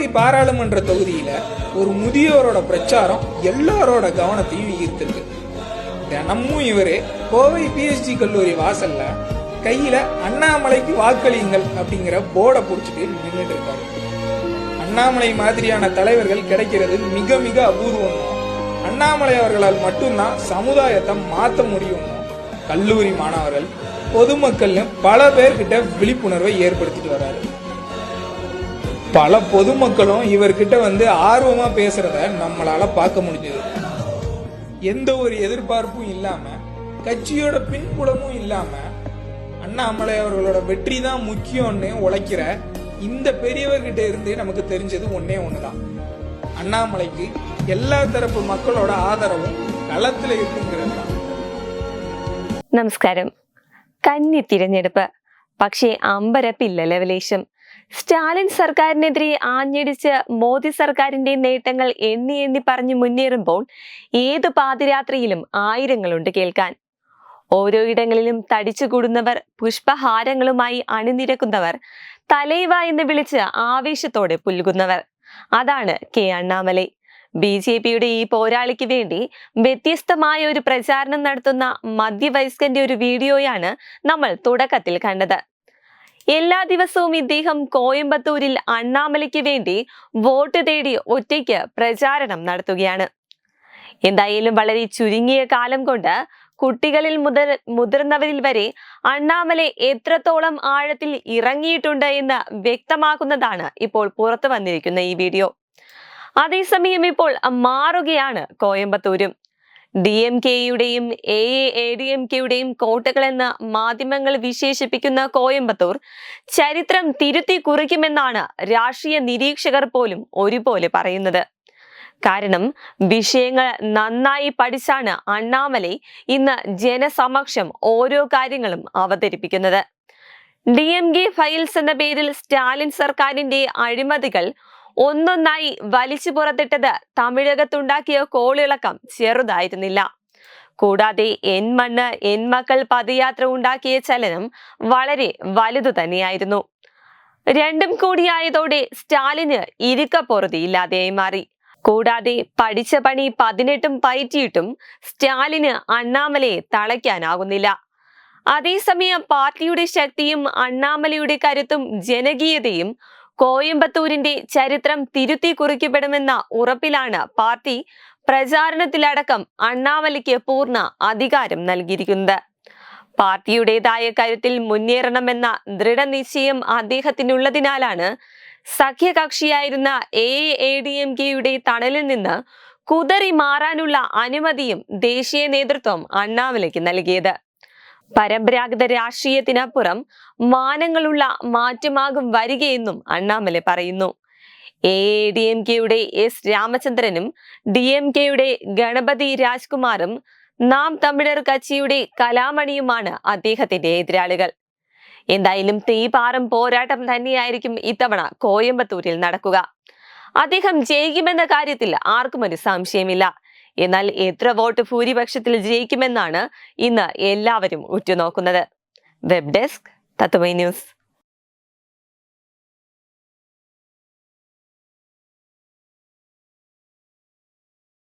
கோவை பாராளுமன்ற தொகுதியில ஒரு முதியோரோட பிரச்சாரம் எல்லாரோட கவனத்தையும் ஈர்த்திருக்கு. தினமும் இவரு கோவை பிஎஸ்டி கல்லூரி வாசல்ல கையில அண்ணாமலைக்கு வாக்களியுங்கள் அப்படிங்கிற போர்டை பிடிச்சிட்டு நின்றுட்டு இருக்காரு. அண்ணாமலை மாதிரியான தலைவர்கள் கிடைக்கிறது மிக மிக அபூர்வம். அண்ணாமலை அவர்களால் மட்டும்தான் சமுதாயத்தை மாற்ற முடியும். கல்லூரி மாணவர்கள் பொதுமக்கள்னு பல பேர்கிட்ட விழிப்புணர்வை ஏற்படுத்திட்டு வர்றாரு பல பொதுமக்களும் இவர்கிட்ட வந்து ஆர்வமா பேசுறத நம்மளால பார்க்க முடிஞ்சது எந்த ஒரு எதிர்பார்ப்பும் இல்லாம கட்சியோட பின்புலமும் இல்லாம அண்ணாமலை அவர்களோட வெற்றி தான் முக்கியம்னு உழைக்கிற இந்த பெரியவர்கிட்ட இருந்து நமக்கு தெரிஞ்சது ஒன்னே ஒண்ணுதான் அண்ணாமலைக்கு எல்லா தரப்பு மக்களோட ஆதரவும் களத்துல இருக்குங்கிறது தான் നമസ്കാരം കന്നി തിരഞ്ഞെടുപ്പ് പക്ഷേ അമ്പരപ്പില്ല ലവലേശം. സ്റ്റാലിൻ സർക്കാരിനെതിരെ ആഞ്ഞടിച്ച് മോദി സർക്കാരിന്റെ നേട്ടങ്ങൾ എണ്ണി എണ്ണി പറഞ്ഞു മുന്നേറുമ്പോൾ ഏത് പാതിരാത്രിയിലും ആയിരങ്ങളുണ്ട് കേൾക്കാൻ. ഓരോ ഇടങ്ങളിലും തടിച്ചുകൂടുന്നവർ പുഷ്പഹാരങ്ങളുമായി അണിനിരക്കുന്നവർ തലൈവ എന്ന് വിളിച്ച് ആവേശത്തോടെ പുൽകുന്നവർ. അതാണ് കെ അണ്ണാമലൈ. ബി ജെ പിയുടെ ഈ പോരാളിക്ക് വേണ്ടി വ്യത്യസ്തമായ ഒരു പ്രചാരണം നടത്തുന്ന മധ്യവയസ്കന്റെ ഒരു വീഡിയോയാണ് നമ്മൾ തുടക്കത്തിൽ കണ്ടത്. എല്ലാ ദിവസവും ഇദ്ദേഹം കോയമ്പത്തൂരിൽ അണ്ണാമലയ്ക്ക് വേണ്ടി വോട്ട് തേടി ഒറ്റയ്ക്ക് പ്രചാരണം നടത്തുകയാണ്. എന്തായാലും വളരെ ചുരുങ്ങിയ കാലം കൊണ്ട് കുട്ടികളിൽ മുതൽ മുതിർന്നവരിൽ വരെ അണ്ണാമല എത്രത്തോളം ആഴത്തിൽ ഇറങ്ങിയിട്ടുണ്ട് എന്ന് വ്യക്തമാക്കുന്നതാണ് ഇപ്പോൾ പുറത്തു വന്നിരിക്കുന്ന ഈ വീഡിയോ. അതേസമയം ഇപ്പോൾ മാറുകയാണ് കോയമ്പത്തൂരും. ഡി എം കെയുടെയും എ എ ഡി എം കെയുടെയും കോട്ടകളെന്ന് മാധ്യമങ്ങൾ വിശേഷിപ്പിക്കുന്ന കോയമ്പത്തൂർ. ചരിത്രം തിരുത്തി കുറിക്കുമെന്നാണ് രാഷ്ട്രീയ നിരീക്ഷകർ പോലും ഒരുപോലെ പറയുന്നത്. കാരണം വിഷയങ്ങൾ നന്നായി പഠിച്ചാണ് അണ്ണാമലൈ ഇന്ന് ജനസമക്ഷം ഓരോ കാര്യങ്ങളും അവതരിപ്പിക്കുന്നത്. ഡി എം കെ ഫയൽസ് എന്ന പേരിൽ സ്റ്റാലിൻ സർക്കാരിന്റെ അഴിമതികൾ ഒന്നൊന്നായി വലിച്ചു പുറത്തിട്ടത് തമിഴകത്തുണ്ടാക്കിയ കോളിളക്കം ചെറുതായിരുന്നില്ല. കൂടാതെ എൻ മണ്ണ് എൻ മക്കൾ പദയാത്ര ഉണ്ടാക്കിയ ചലനം വളരെ വലുതു തന്നെയായിരുന്നു. രണ്ടും കൂടിയായതോടെ സ്റ്റാലിന് ഇരിക്കപ്പൊറുതിയില്ലാതെയായി മാറി. കൂടാതെ പഠിച്ച പണി പതിനെട്ടും പയറ്റിയിട്ടും സ്റ്റാലിന് അണ്ണാമലയെ തളയ്ക്കാനാകുന്നില്ല. അതേസമയം പാർട്ടിയുടെ ശക്തിയും അണ്ണാമലയുടെ കരുത്തും ജനകീയതയും കോയമ്പത്തൂരിന്റെ ചരിത്രം തിരുത്തി കുറിക്കപ്പെടുമെന്ന ഉറപ്പിലാണ് പാർട്ടി പ്രചാരണത്തിലടക്കം അണ്ണാമലയ്ക്ക് പൂർണ അധികാരം നൽകിയിരിക്കുന്നത്. പാർട്ടിയുടേതായ കരുത്തിൽ മുന്നേറണമെന്ന ദൃഢനിശ്ചയം അദ്ദേഹത്തിനുള്ളതിനാലാണ് സഖ്യകക്ഷിയായിരുന്ന എ എ ഡി എം കെയുടെ തണലിൽ നിന്ന് കുതറി മാറാനുള്ള അനുമതിയും ദേശീയ നേതൃത്വം അണ്ണാമലയ്ക്ക് നൽകിയത്. പരമ്പരാഗത രാഷ്ട്രീയത്തിനപ്പുറം മാനങ്ങളുള്ള മാറ്റമാകും വരികയെന്നും അണ്ണാമല പറയുന്നു. എ. ഡി. എം. കെയുടെ എസ്. രാമചന്ദ്രനും ഡി. എം. കെയുടെ ഗണപതി രാജ്കുമാറും നാം തമിഴർ കച്ചിയുടെ കലാമണിയുമാണ് അദ്ദേഹത്തിന്റെ എതിരാളികൾ. എന്തായാലും തീപാറും പോരാട്ടം തന്നെയായിരിക്കും ഇത്തവണ കോയമ്പത്തൂരിൽ നടക്കുക. അദ്ദേഹം ജയിക്കുമെന്ന കാര്യത്തിൽ ആർക്കും ഒരു സംശയമില്ല. എന്നാൽ എത്ര വോട്ട് ഭൂരിപക്ഷത്തിൽ ജയിക്കുമെന്നാണ് ഇന്ന് എല്ലാവരും ഉറ്റുനോക്കുന്നത്. Web desk Tatwamayi news.